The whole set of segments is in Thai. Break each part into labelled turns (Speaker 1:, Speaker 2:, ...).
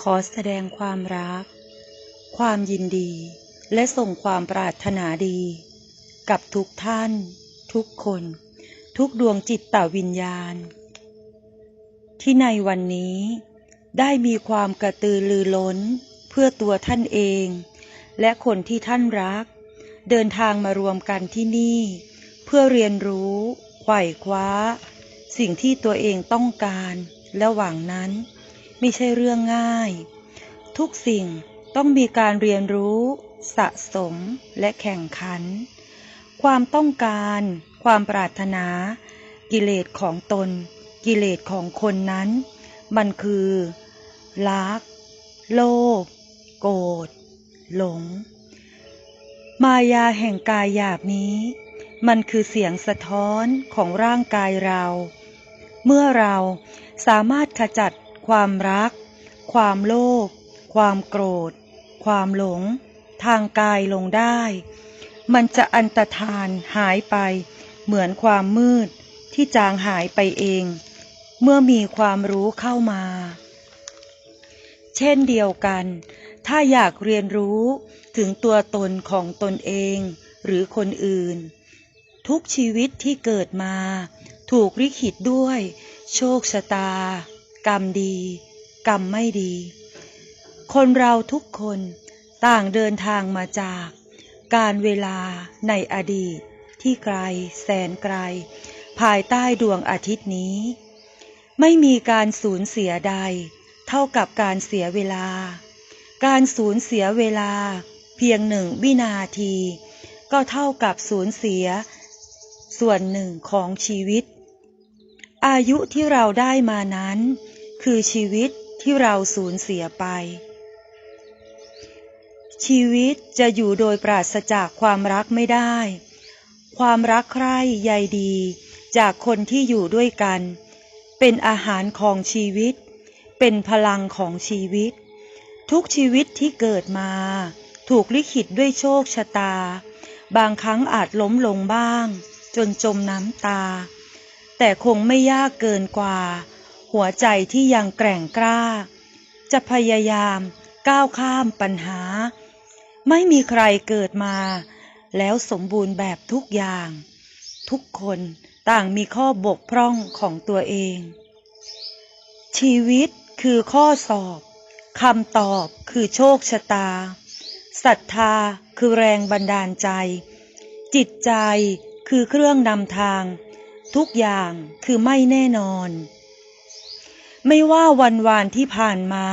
Speaker 1: ขอแสดงความรัก ความยินดี และส่งความปรารถนาดี กับทุกท่าน ทุกคน ทุกดวงจิตตวิญญาณ ที่ในวันนี้ได้มีความกระตือรือร้น เพื่อตัวท่านเอง และคนที่ท่านรัก เดินทางมารวมกันที่นี่ เพื่อเรียนรู้ไขว่คว้า สิ่งที่ตัวเองต้องการและหวังนั้น ไม่ใช่เรื่องง่าย ทุกสิ่งต้องมีการเรียนรู้ สะสมและแข่งขัน ความต้องการ ความปรารถนา กิเลสของตน กิเลสของคนนั้น มันคือรัก โลภโกรธหลง มายาแห่งกายหยาบนี้ มันคือเสียงสะท้อนของร่างกายเรา เมื่อเราสามารถขจัด ความรัก ความโลภ ความโกรธ ความหลง ทางกายลงได้ มันจะอันตรธานหายไป เหมือนความมืดที่จางหายไปเอง เมื่อมีความรู้เข้ามา เช่นเดียวกัน ถ้าอยากเรียนรู้ถึงตัวตนของตนเองหรือคนอื่น ทุกชีวิตที่เกิดมา ถูกลิขิตด้วย โชคชะตา กรรมดี กรรมไม่ดี คนเราทุกคนต่างเดินทางมาจากการเวลาในอดีตที่ไกลแสนไกล ภายใต้ดวงอาทิตย์นี้ ไม่มีการสูญเสียใด เท่ากับการเสียเวลา การสูญเสียเวลา เพียงหนึ่งวินาที ก็เท่ากับสูญเสีย ส่วนหนึ่งของชีวิต อายุที่เราได้มานั้น คือชีวิตที่เราสูญเสียไป ชีวิตจะอยู่โดยปราศจากความรักไม่ได้ ความรักใคร่ใยดี จากคนที่อยู่ด้วยกัน เป็นอาหารของชีวิต เป็นพลังของชีวิต ทุกชีวิตที่เกิดมา ถูกลิขิตด้วยโชคชะตา บางครั้งอาจล้มลงบ้าง จนจมน้ำตา แต่คงไม่ยากเกินกว่า หัวใจที่ยังแกร่งกล้า จะพยายามก้าวข้ามปัญหา ไม่มีใครเกิดมา แล้วสมบูรณ์แบบทุกอย่าง ทุกคนต่างมีข้อบกพร่องของตัวเอง ชีวิตคือข้อสอบคำตอบคือโชคชะตาศรัทธาคือแรงบันดาลใจ จิตใจคือเครื่องนำทาง ทุกอย่างคือไม่แน่นอน ไม่ว่าวันวานที่ผ่านมา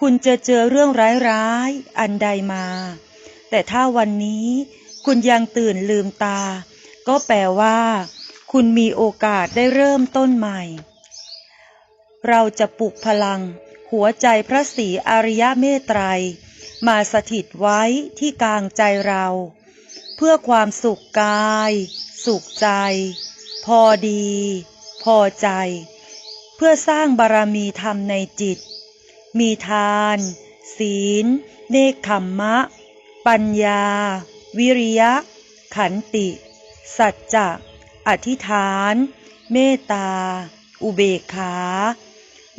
Speaker 1: คุณจะเจอเรื่องร้ายๆอันใดมา แต่ถ้าวันนี้คุณยังตื่นลืมตา ก็แปลว่า คุณมีโอกาสได้เริ่มต้นใหม่ เราจะปลุกพลัง หัวใจพระศรีอริยเมตไตร มาสถิตไว้ที่กลางใจเรา เพื่อความสุขกาย สุขใจ พอดี พอใจ พื่อสร้างบารมีธรรมในจิต มีทาน ศีล เนคขมมะ ปัญญา วิริยะ ขันติ สัจจะ อธิษฐาน เมตตา อุเบกขา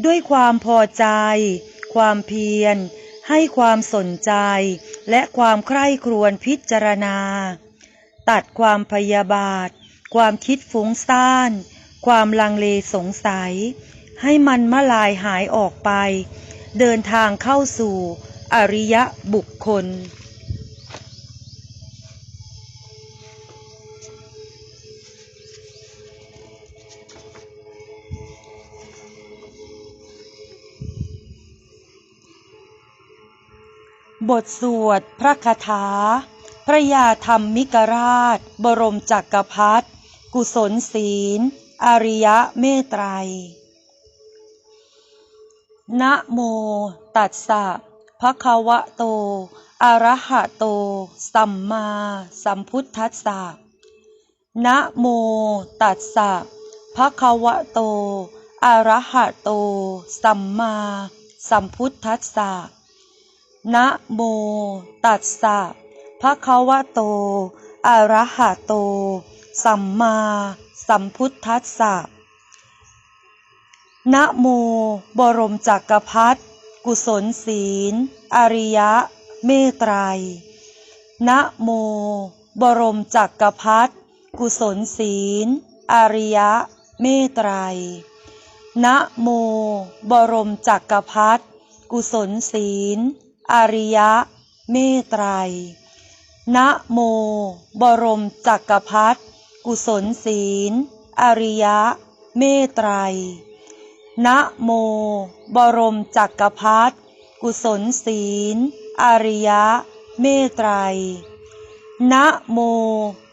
Speaker 1: ด้วยความพอใจ ความเพียร ให้ความสนใจ และความใคร่ครวญพิจารณา ตัดความพยาบาท ความคิดฟุ้งซ่าน ความลังเลสงสัย ให้มันมะลายหายออกไป เดินทางเข้าสู่อริยบุคคล บทสวดพระคาถา พระยาธรรมมิกราช บรมจักรพรรดิกุศลศีล อริยะเมตไตรนะโมตัสสะภะคะวะโต อะระหะโต สัมมาสัมพุทธัสสะ นะโมตัสสะภะคะวะโต อะระหะโต สัมมาสัมพุทธัสสะ นะโมตัสสะภะคะวะโต อะระหะโต สัมมา สัมพุทธัสสะนะโมบรมจักกรพรรดิกุศลศีล อริยะ เมตไตรยนะโม บรมจักกรพรรดิกุศลศีล อริยะ เมตไตรยนะโม บรมจักกรพรรดิกุศลศีล อริยะ เมตไตรยนะโม บรมจักกรพรรดิ กุศลศีล อริยะ เมตไตรยนะโม บรมจักกรพรรดิกุศลศีล อริยะ เมตไตรยนะโม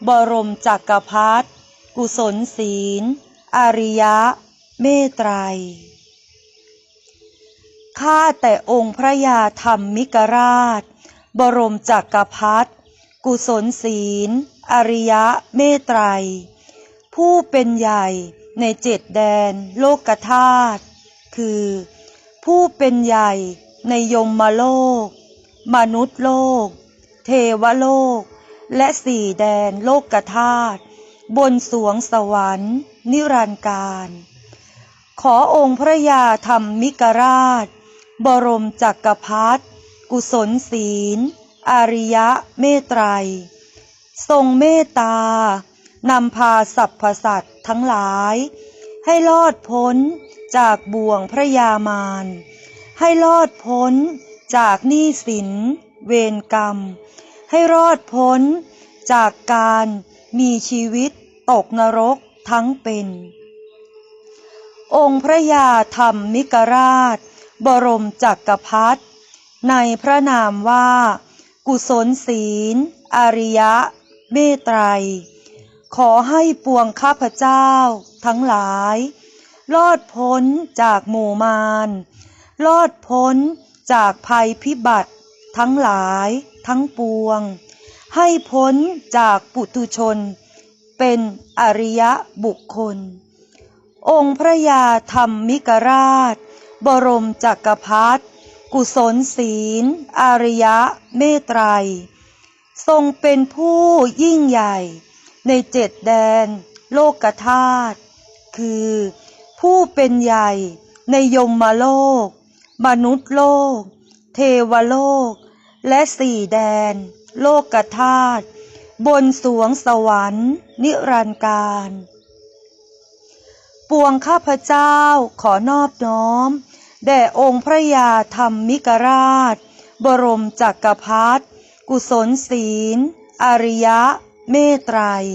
Speaker 1: บรมจักกรพรรดิกุศลศีล อริยะ เมตไตรยข้าแต่องค์พระยาธรรมมิกราช บรมจักกรพรรดิ กุศลศีล อริยะเมตไตรยผู้เป็นใหญ่ในเจ็ดแดนโลกธาตุคือ ผู้เป็นใหญ่ในยมมโลก มนุษย์โลก เทวโลก และสี่แดนโลกธาตุบนสวงสวรรค์ นิรันดร์การ ขอองค์พระยาธรรมมิกราช บรมจักกรพรรดิกุศลศีล อริยะเมตไตรยทรงเมตตานำพาสรรพสัตว์ทั้งหลาย ให้รอดพ้นจากบ่วงพระยามาร ให้รอดพ้นจากหนี้สิน เวรกรรม ให้รอดพ้นจากการมีชีวิตตกนรกทั้งเป็น องค์พระยาธรรมมิกราช บรมจักกรพรรดิในพระนามว่า กุศลศีล อริยะ เมตไตรยขอให้ปวงข้าพเจ้า ทั้งหลาย รอดพ้นจากหมู่มารรอดพ้นจากภัยพิบัติ ทั้งหลายทั้งปวง ให้พ้นจากปุตุชน เป็นอริยบุคคล องค์พระยาธรรมมิกราช บรมจักรพรรดิ กุศลศีลอริยะ เมตไตรยทรงเป็นผู้ยิ่งใหญ่ ในเจ็ดแดน โลกธาตุคือ ผู้เป็นใหญ่ในยมมาโลก มนุษย์โลก เทวโลก และสี่แดน โลกธาตุบนสวงสวรรค์ นิรันดร์การ ปวงข้าพเจ้าขอนอบน้อม แด่องค์พระยาธรรมมิกราช บรมจักรพรรดิกุศลศีล อริยะ เมตไตรย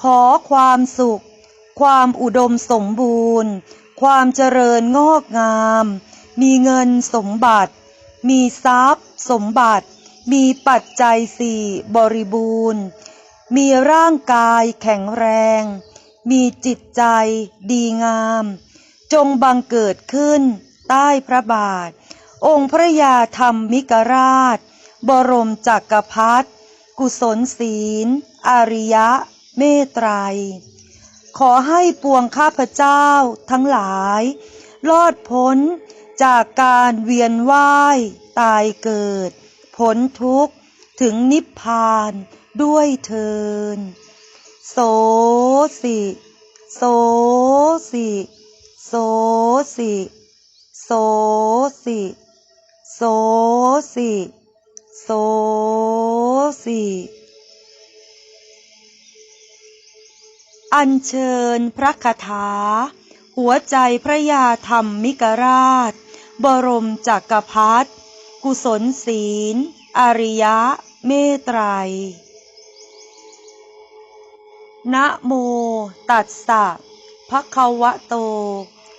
Speaker 1: ขอความสุข ความอุดมสมบูรณ์ ความเจริญงอกงาม มีเงินสมบัติ มีทรัพย์ สมบัติ มีปัจจัยสี่บริบูรณ์ มีร่างกายแข็งแรง มีจิตใจดีงาม จงบังเกิดขึ้น ใต้พระบาท องค์พระยาธรรมมิกราช บรมจักรพรรดิกุศลศีลอริยะ เมตไตรยขอให้ปวงข้าพเจ้าทั้งหลาย รอดพ้นจากการเวียนว่าย ตายเกิด พ้นทุกข์ถึงนิพพานด้วยเทิน โสสิ โสสิ สสิโสสิโสสิโสสิอัญเชิญพระคาถา หัวใจพระยาธรรมมิกราช บรมจักรพรรดิกุศลศีล อริยะ เมตไตรยนะโมตัสสะภะคะวะโต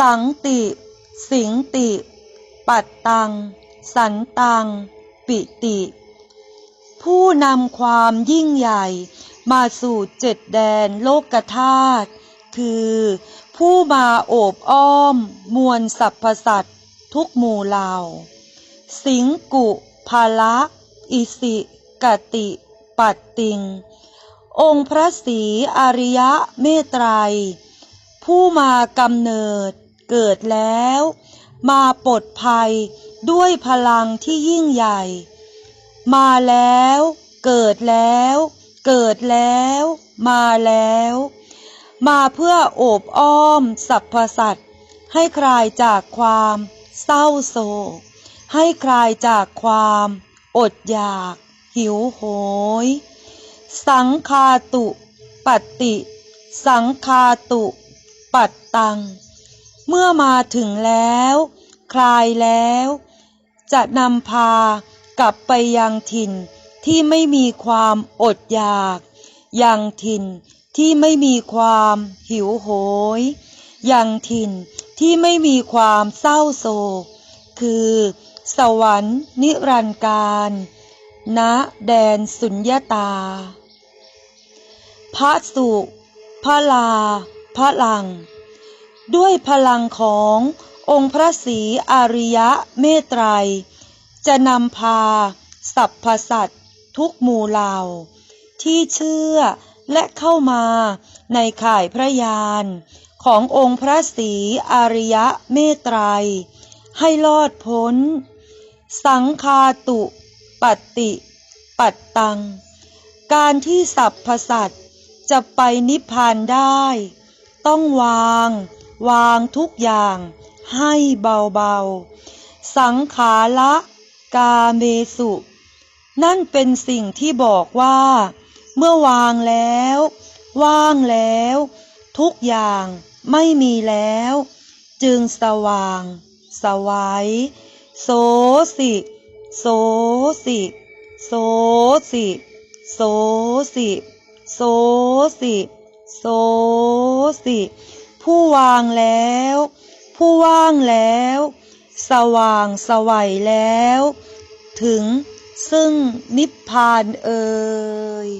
Speaker 1: สังติ สิงติ ปัตตัง สันตัง ปิติ ผู้นำความยิ่งใหญ่มาสู่เจ็ดแดนโลกธาตุคือ ผู้มาโอบอ้อม มวลสรรพสัตว์ทุกหมู่เหล่า สิงกุภาละอิสิกติปัตติง องค์พระศรีอริยะเมตไตรยผู้มากำเนิด เกิดแล้ว มาปลดภัยด้วยพลังที่ยิ่งใหญ่ มาแล้ว เกิดแล้ว เกิดแล้ว มาแล้ว มาเพื่อโอบอ้อมสรรพสัตว์ให้คลายจากความเศร้าโศก ให้คลายจากความอดอยาก หิวโหย สังคาตุปัตติสังคาตุ ปัตตัง เมื่อมาถึงแล้ว คลายแล้ว จะนำพากลับไปยังถิ่นที่ไม่มีความอดอยาก ยังถิ่นที่ไม่มีความหิวโหย ยังถิ่นที่ไม่มีความเศร้าโศก คือ สวรรค์นิรันดร์การณแดนสุญญาตา พระสุพระลา พระลัง ด้วยพลังขององค์พระศรีอริยะเมตไตรยจะนำพาสรรพสัตทุกหมู่เหล่า ที่เชื่อและเข้ามาในข่ายพระยานขององค์พระศรีอริยะเมตไตรยให้รอดพ้น สังคาตุปัตติปัตตัง การที่สรรพสัตจะไปนิพพานได้ ต้องวาง วางทุกอย่างให้เบาๆ สังขาละกาเมสุ นั่นเป็นสิ่งที่บอกว่า เมื่อวางแล้ว ว่างแล้ว ทุกอย่างไม่มีแล้ว จึงสว่าง สวัยโสสิโสสิโสสิโสสิโสสิโสสิ ผู้วางแล้ว ผู้ว่างแล้ว สว่างสวัยแล้ว ถึงซึ่งนิพพานเอ่ย